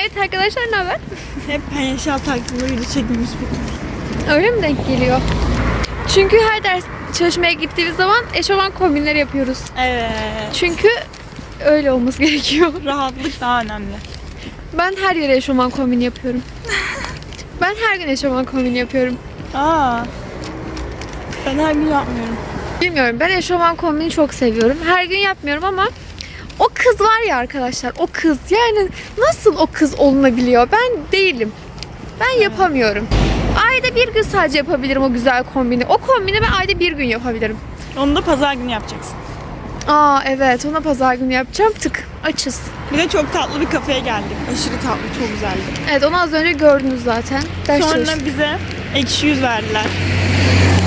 Evet arkadaşlar ne haber? Hep penyeşal taktığında video çekmemiz bu. Öyle mi denk geliyor? Çünkü her ders çalışmaya gittiğimiz zaman eşofman kombinleri yapıyoruz. Evet. Çünkü öyle olması gerekiyor. Rahatlık daha önemli. Ben her yere eşofman kombini yapıyorum. Ben her gün eşofman kombini yapıyorum. Aa. Ben her gün yapmıyorum. Bilmiyorum ben eşofman kombini çok seviyorum. Her gün yapmıyorum ama o kız var ya arkadaşlar o kız yani nasıl o kız olunabiliyor? Ben değilim. Ben yapamıyorum. Ayda bir gün sadece yapabilirim o güzel kombini. O kombini ben ayda bir gün yapabilirim. Onu da pazar günü yapacaksın. Aa evet ona pazar günü yapacağım. Tık açız. Bir de çok tatlı bir kafeye geldik. Aşırı tatlı, çok güzeldi. Evet onu az önce gördünüz zaten. Ders Sonra çalıştık. bize ekşi yüz verdiler.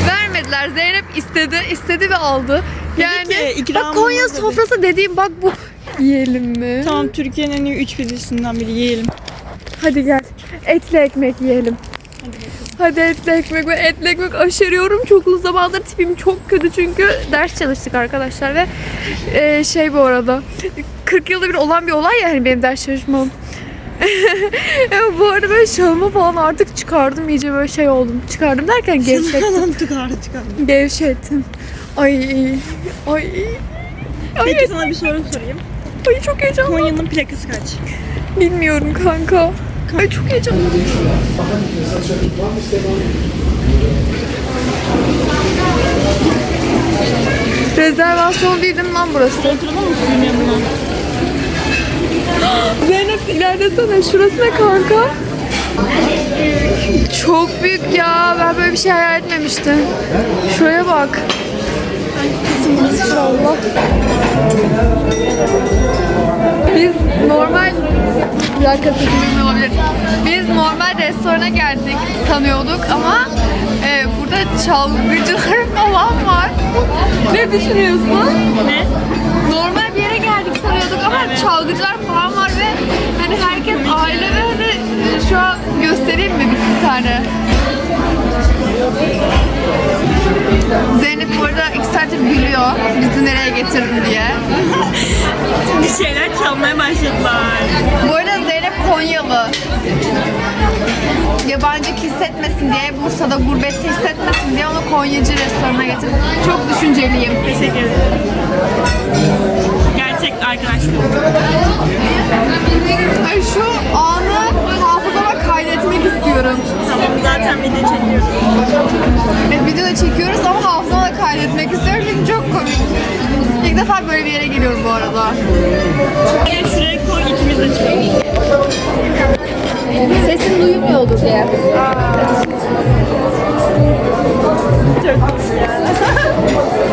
Vermediler. Zeynep istedi, istedi ve aldı. Yani ki, bak Konya sofrası dediğim bak bu. Yiyelim mi? Tamam Türkiye'nin en iyi üç pidesinden biri yiyelim. Hadi gel. Etli ekmek yiyelim. Hadi etli ekmek ve etli ekmek aşırıyorum. Çok uzun zamandır tipim çok kötü çünkü ders çalıştık arkadaşlar ve e, şey bu arada 40 yılda bir olan bir olay ya hani benim ders çalışmam. Bu arada böyle şalımı falan artık çıkardım iyice böyle şey oldum. Çıkardım derken gevşettim. Kanım tıkardı çıkardı. Gevşettim. Ay ay ay, Peki sana bir soru sorayım. ay çok heyecanlı. Konya'nın plakası kaç? Bilmiyorum kanka. Ay çok heyecanlı. Rezervasyon değildim lan burası. Oturalım mı suyun yanına? Zeynep ilerlesene. Şurası ne kanka? Çok büyük ya. Ben böyle bir şey hayal etmemiştim. Şuraya bak. İnşallah. Biz normal bir bilmiyor olabilir. Biz normal restorana geldik sanıyorduk ama e, burada çalgıcılar falan var. Ne düşünüyorsun? Ne? Normal bir yere geldik sanıyorduk ama çalgıcılar falan var ve hani herkes aile ve hani e, şu an göstereyim mi bir tane? Zeynep bu arada iki saattir gülüyor. Bizi nereye getirdin diye. Bir şeyler çalmaya başladılar. Bu arada Zeynep Konyalı. Yabancı hissetmesin diye, Bursa'da gurbette hissetmesin diye onu Konyacı restoranına getirdim. Çok düşünceliyim. Teşekkür ederim. Gerçek arkadaşlar. Ay şu istiyorum. Tamam zaten video çekiyoruz. Evet, video da çekiyoruz ama hafızama da kaydetmek istiyorum çünkü çok komik. İlk defa böyle bir yere geliyorum bu arada. Gel şuraya koy ikimiz de çıkalım. Sesim duyulmuyordur diye. Çok komik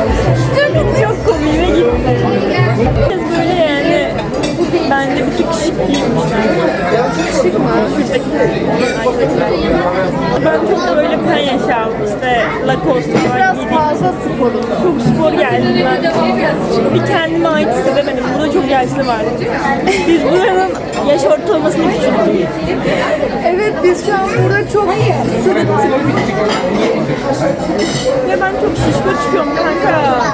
şu an burada çok sırıttık. Ve ben çok şişko çıkıyorum kanka.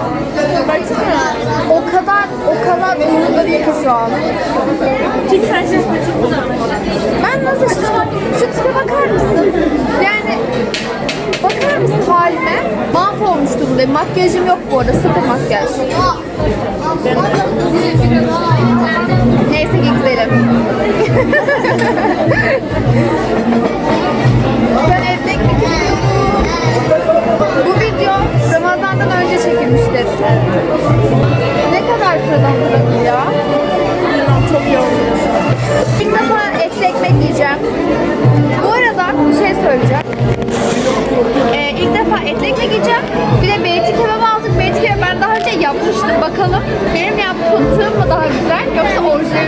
Baksana. O kadar o kadar umurumda değil ki şu an. Çünkü sen şişko çıktın. Ben nasıl şu, şu tipe bakar mısın? Yani bakar mısın halime? Mahvolmuş durumdayım. Makyajım yok bu arada. Sıfır makyaj. Neyse ki gidelim.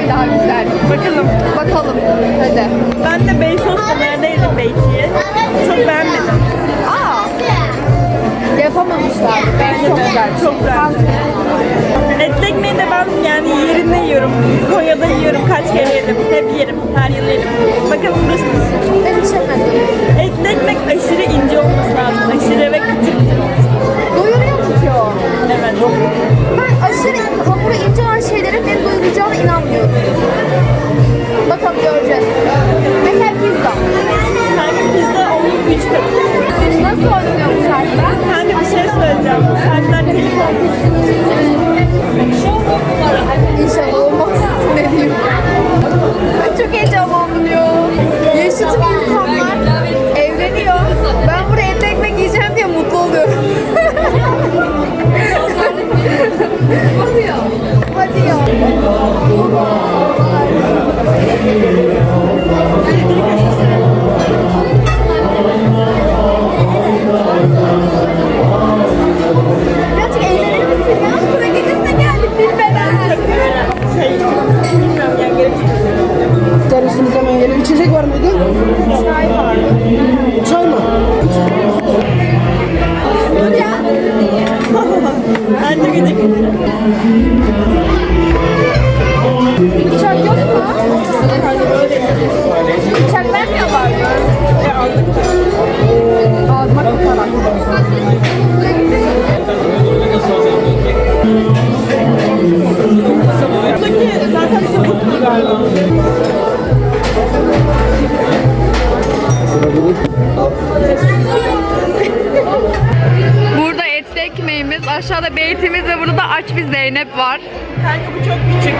daha güzel? Bakalım. Bakalım. Hadi. Ben de Beysos'ta neredeydim Beyti'yi. Çok beğenmedim. Aa! Yapamamışlar. Beyti çok güzel. Çok güzel. Etli ekmeği de ben yani yerinde yiyorum. Konya'da yiyorum. Kaç kere yedim. Hep yerim. Her yıl yerim. Bakalım burası nasıl? Ben içemedim. Etli ekmek aşırı ince olması lazım. Aşırı ve lazım. Doyuruyor mu ki o? Evet. Ben aşırı hamuru ince olan şeylerin Thank you. Burada etli ekmeğimiz, aşağıda beytimiz ve burada da aç bir Zeynep var. Kanka bu çok küçük.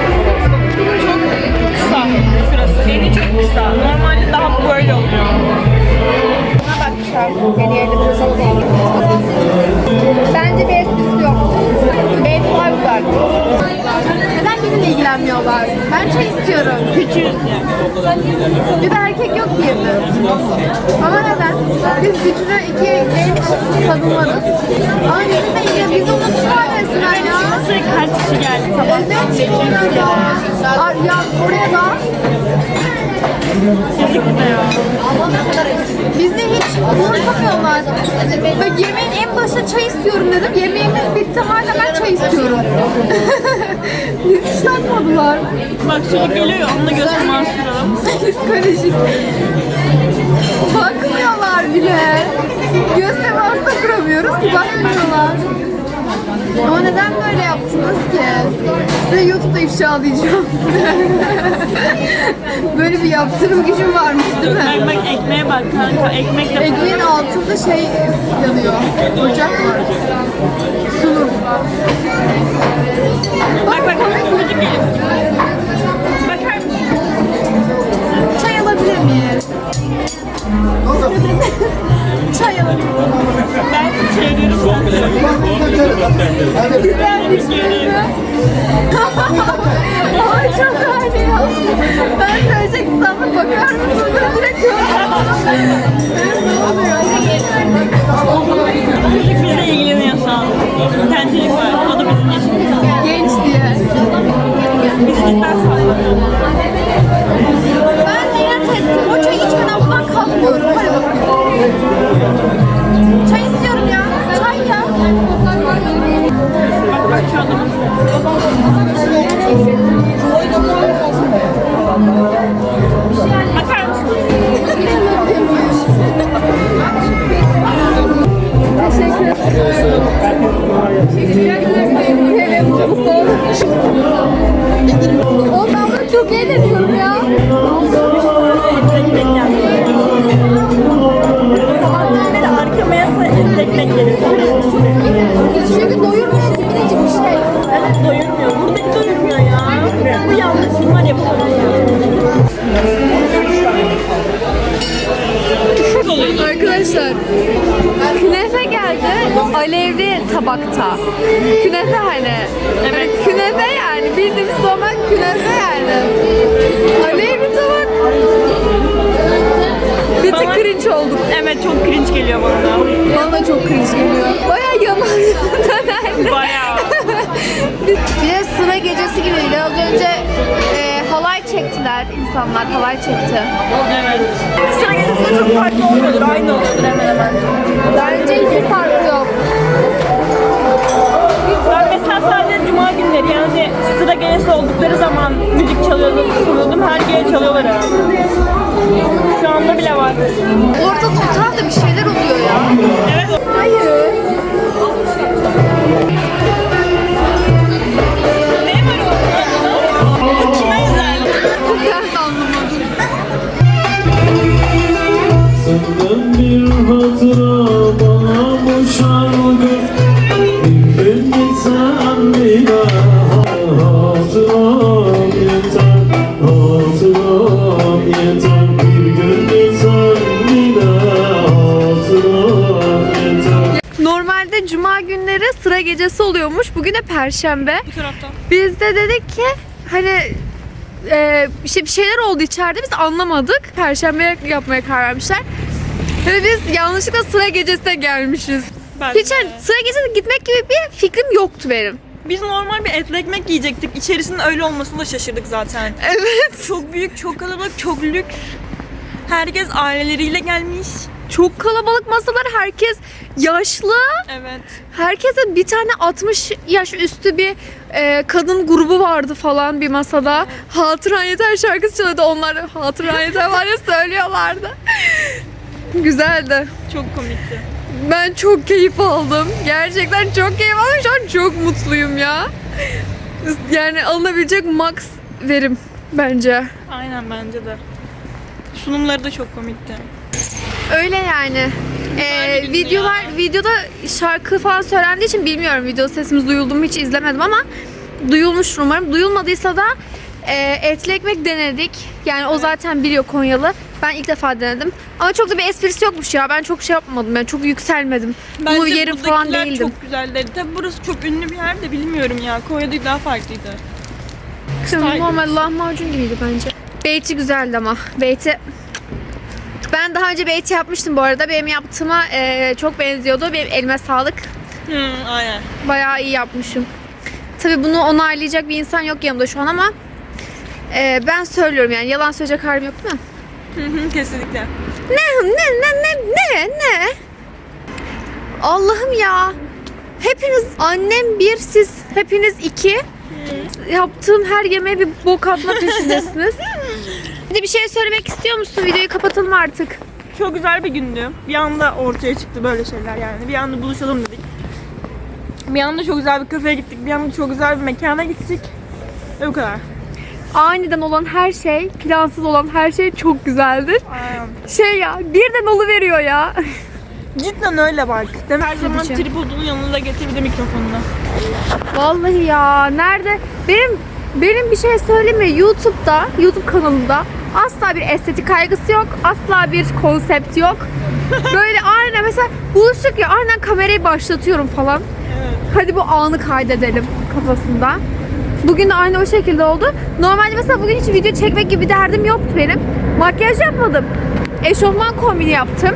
Çok kısa şurası. Bir de erkek yok diye mi? Ama neden? Biz güçlü iki genç kadınlarız. Ama bizimle ilgili biz onu resmen ya. Nasıl kaç kişi geldi? Evet, Ya oraya da Bize ya. bizi hiç umursamıyorlar. Ve yemeğin en başında çay istiyorum dedim. Yemeğimiz bitti hala ben çay istiyorum. Bizi hiç takmadılar. Bak çocuk geliyor ya onunla göster Mansur'a. Psikolojik. Bakmıyorlar bile. Göz teması da kuramıyoruz ki bakmıyorlar. Ama neden böyle yaptınız ki? Size YouTube'da ifşalayacağım. böyle bir yaptırım gücüm varmış değil mi? Bak bak ekmeğe bak kanka. Ekmek de Ekmeğin altında şey yanıyor. Ocak var. Sunum. Bak bak çocuk geliyor. Bakar mısın? Çay alabilir miyiz? Çay alabilir miyim? Ben şey diyorum. Güzelmiş değil mi? Ay çok hali ya. Ben söyleyecek sandım bakar mısın? Ben direkt? Çocuk bizle ilgileniyor. Bir tane çocuk var. O da bizim yaşımızda. Genç diye. Ben inat ettim. O çayı içmeden buradan kalkmıyorum. Hadi bakayım. Çay istiyorum Arkadaşlar künefe geldi alevli tabakta. Künefe hani. Evet. Künefe yani bildiğimiz normal künefe yani. Alevli tabak. Bir tık Bana- cringe olduk. Evet çok cringe geliyor bana. Bana çok cringe geliyor. Baya yanar çektiler insanlar. Halay çekti. Sıra gelirse çok farklı olmuyordur. Aynı oluyordur hemen hemen. Bence hiçbir farkı yok. Ben mesela sadece cuma günleri yani sıra gelesi oldukları zaman müzik çalıyordum, sanıyordum. Her gece çalıyorlar herhalde. Şu anda bile var. Orada da bir şeyler oluyor ya. Evet. Normalde cuma günleri sıra gecesi oluyormuş. Bugün de perşembe. Bu taraftan. Biz de dedik ki hani e, işte bir şeyler oldu içeride biz anlamadık. Perşembe yapmaya karar vermişler. Ve biz yanlışlıkla sıra gecesine gelmişiz. Ben Hiç hani sıra gecesine gitmek gibi bir fikrim yoktu benim. Biz normal bir etli ekmek yiyecektik. İçerisinin öyle olmasına da şaşırdık zaten. Evet. Çok büyük, çok kalabalık, çok lüks. Herkes aileleriyle gelmiş. Çok kalabalık masalar. Herkes yaşlı. Evet. Herkese bir tane 60 yaş üstü bir e, kadın grubu vardı falan bir masada. Hatıran Yeter şarkısı çalıyordu. Onlar Hatıran Yeter var ya söylüyorlardı. Güzeldi. Çok komikti. Ben çok keyif aldım. Gerçekten çok keyif aldım. Şu an çok mutluyum ya. Yani alınabilecek max verim bence. Aynen bence de. Sunumları da çok komikti. Öyle yani. Ee, bir videolar ya. videoda şarkı falan söylendiği için bilmiyorum video sesimiz duyuldu mu hiç izlemedim ama duyulmuş umarım. Duyulmadıysa da e, etli ekmek denedik. Yani o zaten biliyor Konyalı. Ben ilk defa denedim. Ama çok da bir esprisi yokmuş ya. Ben çok şey yapmadım. Ben çok yükselmedim. Bence Bu yerim falan buradakiler değildim. çok güzeldi. Tabi burası çok ünlü bir yer de bilmiyorum ya. Konya'da daha farklıydı. Kızım, Normal lahmacun gibiydi bence. Beyti güzeldi ama. Beyti ben daha önce beyti yapmıştım bu arada. Benim yaptığıma e, çok benziyordu. Benim elime sağlık. Hı, aynen. Bayağı iyi yapmışım. Tabii bunu onaylayacak bir insan yok yanımda şu an ama e, ben söylüyorum yani yalan söyleyecek halim yok değil mi? Hı hı, Kesinlikle. Ne ne ne ne ne ne? Allah'ım ya. Hepiniz annem bir siz hepiniz iki. Yaptığım her yemeğe bir bok atma peşindesiniz. Bir de bir şey söylemek istiyor musun? Videoyu kapatalım artık. Çok güzel bir gündü. Bir anda ortaya çıktı böyle şeyler yani. Bir anda buluşalım dedik. Bir anda çok güzel bir kafeye gittik. Bir anda çok güzel bir mekana gittik. Ve bu kadar. Aniden olan her şey, plansız olan her şey çok güzeldir. Aynen. Şey ya, birden veriyor ya. Cidden öyle bak. Mi? Her zaman diyeceğim. tripodunu yanında getir bir de mikrofonunu. Vallahi ya nerede benim benim bir şey söyleyeyim mi? YouTube'da, YouTube kanalımda asla bir estetik kaygısı yok. Asla bir konsept yok. Böyle aynen mesela buluştuk ya aynen kamerayı başlatıyorum falan. Hadi bu anı kaydedelim kafasında. Bugün de aynı o şekilde oldu. Normalde mesela bugün hiç video çekmek gibi derdim yoktu benim. Makyaj yapmadım. Eşofman kombini yaptım.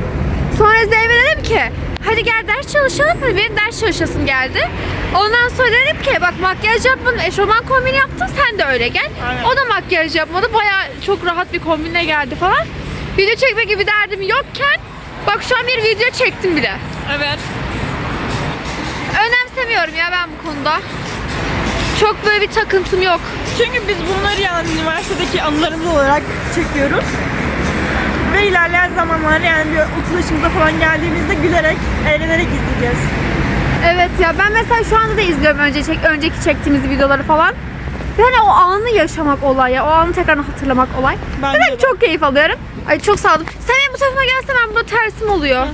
Sonra Zeynep'e dedim ki hadi gel ders çalışalım. Hadi benim ders çalışasım geldi. Ondan sonra dedim ki bak makyaj yapmadım. Eşofman kombini yaptım sen de öyle gel. Aynen. O da makyaj yapmadı. Baya çok rahat bir kombinle geldi falan. Video çekmek gibi derdim yokken bak şu an bir video çektim bile. Evet. Önemsemiyorum ya ben bu konuda. Çok böyle bir takıntım yok. Çünkü biz bunları yani üniversitedeki anılarımız olarak çekiyoruz. Ve ilerleyen zamanlar yani bir 30 yaşımıza falan geldiğimizde gülerek, eğlenerek izleyeceğiz. Evet ya ben mesela şu anda da izliyorum önce çek, önceki çektiğimiz videoları falan. Yani o anı yaşamak olay ya. O anı tekrar hatırlamak olay. Bence Ben de. çok keyif alıyorum. Ay çok sağ olun. Sen benim bu tarafıma gelsen ben burada tersim oluyor.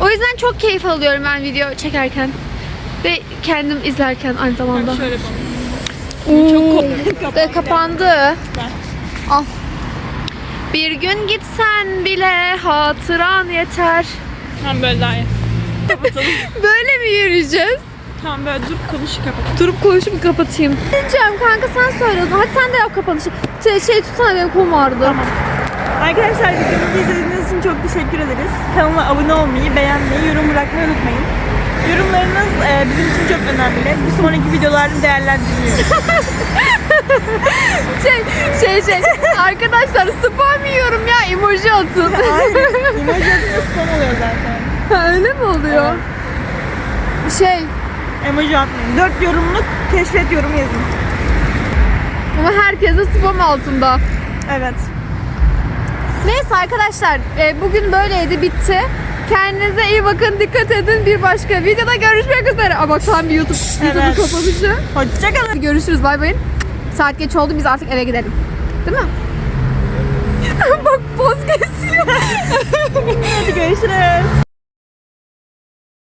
O yüzden çok keyif alıyorum ben video çekerken. Ve kendim izlerken aynı zamanda. Bak şöyle yapalım. Oo. Kapandı. Kapandı. Al. Bir gün gitsen bile hatıran yeter. Tamam böyle daha iyi. Kapatalım. Böyle mi yürüyeceğiz? tamam böyle dur konuş kapat. Durup konuşup kapatayım. Diyeceğim kanka sen söyle o zaman. Hadi sen de yap kapanışı. Şey, şey tutsana benim kolum ağrıdı. Tamam. Arkadaşlar videomuzu izlediğiniz için çok teşekkür ederiz. Kanala abone olmayı, beğenmeyi, yorum bırakmayı unutmayın. Yorumlarınız e, bizim için çok önemli. Bir sonraki videolarda değerlendiriyoruz. Şey şey şey. Arkadaşlar spam yiyorum ya emoji atın. Aynen. Emoji atınca spam oluyor zaten. Ha, Öyle mi oluyor? Şey Emoji atmayın. 4 yorumluk keşfet yorum yazın. ama herkese spam altında. Evet. Neyse arkadaşlar e, bugün böyleydi bitti. Kendinize iyi bakın dikkat edin bir başka videoda görüşmek üzere. Aa bak tam bir YouTube, YouTube Evet. kapanışı. Hoşçakalın. Görüşürüz bay bay. Saat geç oldu biz artık eve gidelim. Değil mi? bak poz kesiyor. Hadi görüşürüz.